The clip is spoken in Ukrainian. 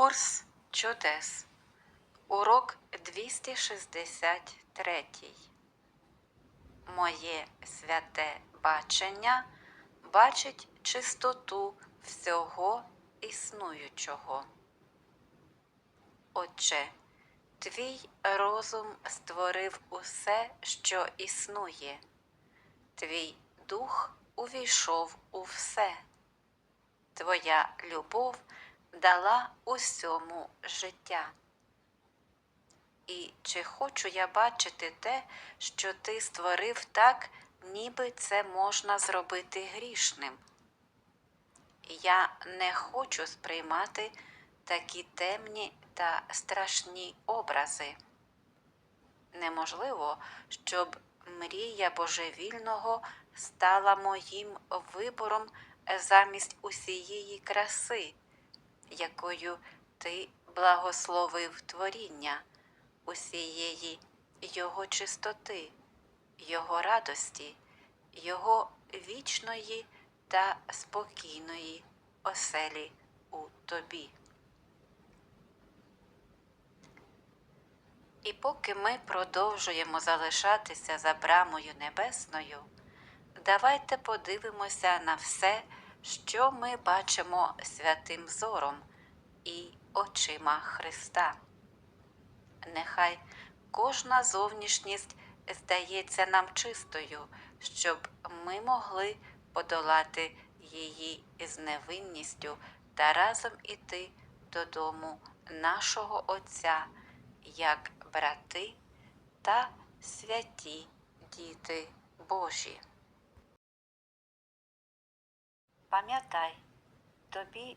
Курс чудес. Урок 263. Моє святе бачення бачить чистоту всього існуючого. Отже, твій розум створив усе, що існує. Твій дух увійшов у все. Твоя любов дала усьому життя. І чи хочу я бачити те, що ти створив так, ніби це можна зробити грішним? Я не хочу сприймати такі темні та страшні образи. Неможливо, щоб мрія божевільного стала моїм вибором замість усієї краси, якою ти благословив творіння, усієї його чистоти, його радості, його вічної та спокійної оселі у тобі. І поки ми продовжуємо залишатися за брамою небесною, давайте подивимося на все, що ми бачимо святим зором і очима Христа. Нехай кожна зовнішність здається нам чистою, щоб ми могли подолати її з невинністю та разом іти додому нашого Отця, як брати та святі діти Божі. Пам'ятай, тобі